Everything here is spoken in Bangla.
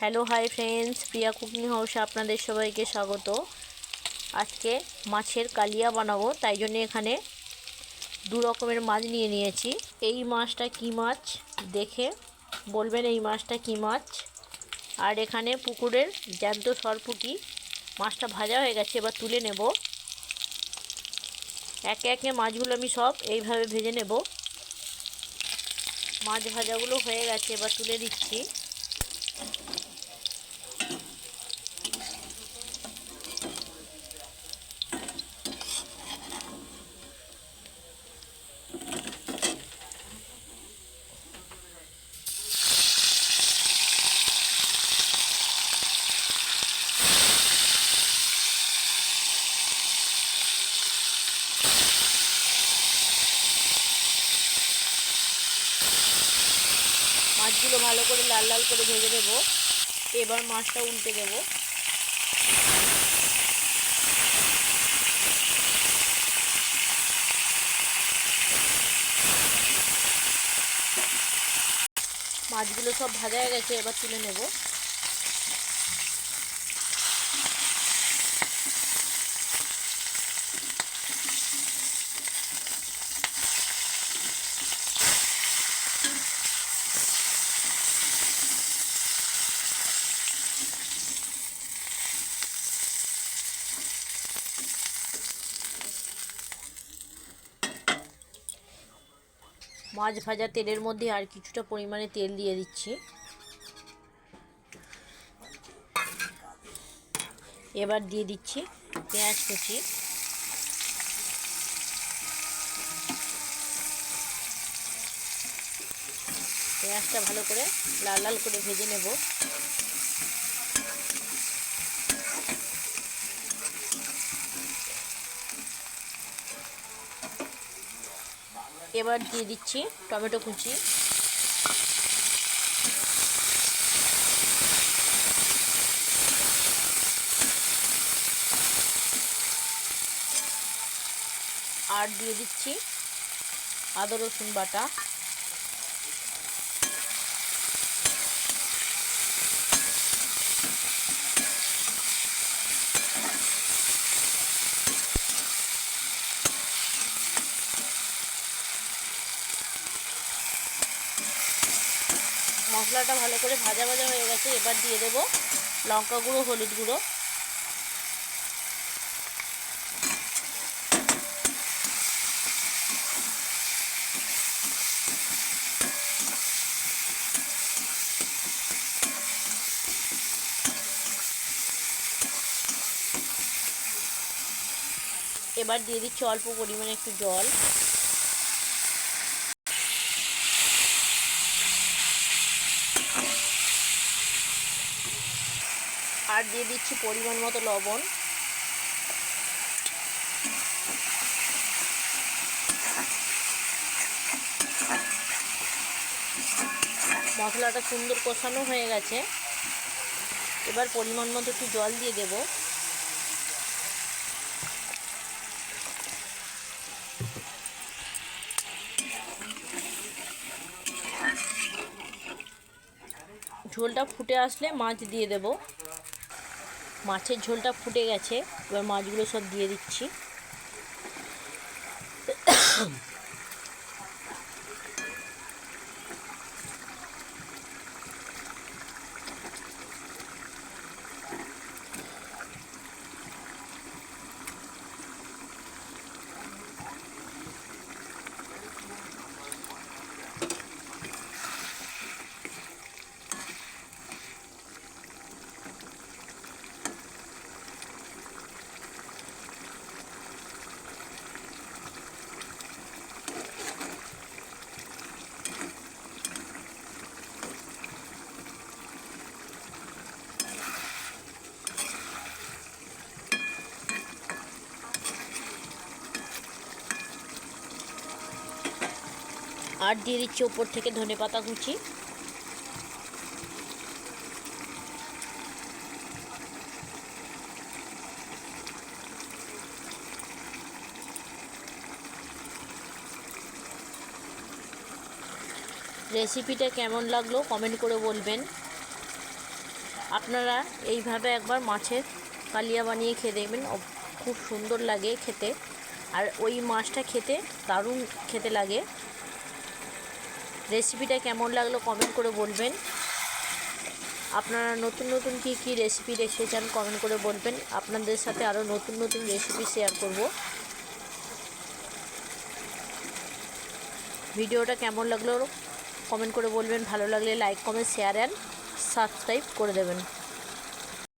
Hello hi friends Priya cooking হাউসে আপনাদের সবাইকে স্বাগত। আজকে মাছের কালিয়া বানাবো, তাই জন্য এখানে দু রকমের মাছ নিয়ে নিয়েছি। এই মাছটা কি মাছ? দেখে বলবেন এই মাছটা কি মাছ? আর এখানে পুকুরের জ্যান্ত সরপুটি, মাছটা ভাজা হয়ে গেছে, এবার তুলে নেব। একে একে মাছগুলো আমি সব এইভাবে ভেজে নেব। মাছ ভাজাগুলো হয়ে গেছে, এবার তুলে দিচ্ছি। মাছগুলো ভালো করে লাল লাল করে ভেজে দেবো এবার মাছটা উল্টে দেবো। মাছগুলো সব ভাজা হয়ে গেছে, এবার তুলে নেব। মাছ ভাজা তেলের মধ্যে আর কিছুটা পরিমাণে তেল দিয়ে দিচ্ছি। এবার দিয়ে দিচ্ছি পেঁয়াজ কুচি। পেঁয়াজটা ভালো করে লাল লাল করে ভেজে নেব। এবার দিয়ে দিচ্ছি টমেটো কুচি। আর দিয়ে দিচ্ছি আদা রসুন বাটা। মশলাটা ভালো করে ভাজা ভাজা হয়ে গেছে, এবার দিয়ে দেবো লঙ্কা গুঁড়ো, হলুদ গুঁড়ো। এবার দিয়ে দিচ্ছি অল্প পরিমাণে একটু জল। দিয়ে দিচ্ছি পরিমাণ মতো লবণ। মশলাটা সুন্দর কষানো হয়ে গেছে। এবার পরিমাণ মতো একটু জল দিয়ে দেব। ঝোলটা ফুটে আসলে মাছ দিয়ে দেব। মাছের ঝোলটা ফুটে গেছে এবার মাছগুলো সব দিয়ে দিচ্ছি। আর দিয়ে দিচ্ছি ওপর থেকে ধনে পাতা কুচি। রেসিপিটা কেমন লাগল কমেন্ট করে বলবেন। আপনারা এইভাবে একবার মাছের কালিয়া বানিয়ে খেয়ে দেখবেন খুব সুন্দর লাগে খেতে। আর ওই মাছটা খেতে দারুণ খেতে লাগে। রেসিপিটা কেমন লাগল কমেন্ট করে বলবেন। আপনারা নতুন নতুন কি কি রেসিপি দেখতে চান কমেন্ট করে বলবেন। আপনাদের সাথে আরও নতুন নতুন রেসিপি শেয়ার করব। ভিডিওটা কেমন লাগল? কমেন্ট করে বলবেন। ভালো লাগলে like comment share and subscribe করে দেবেন।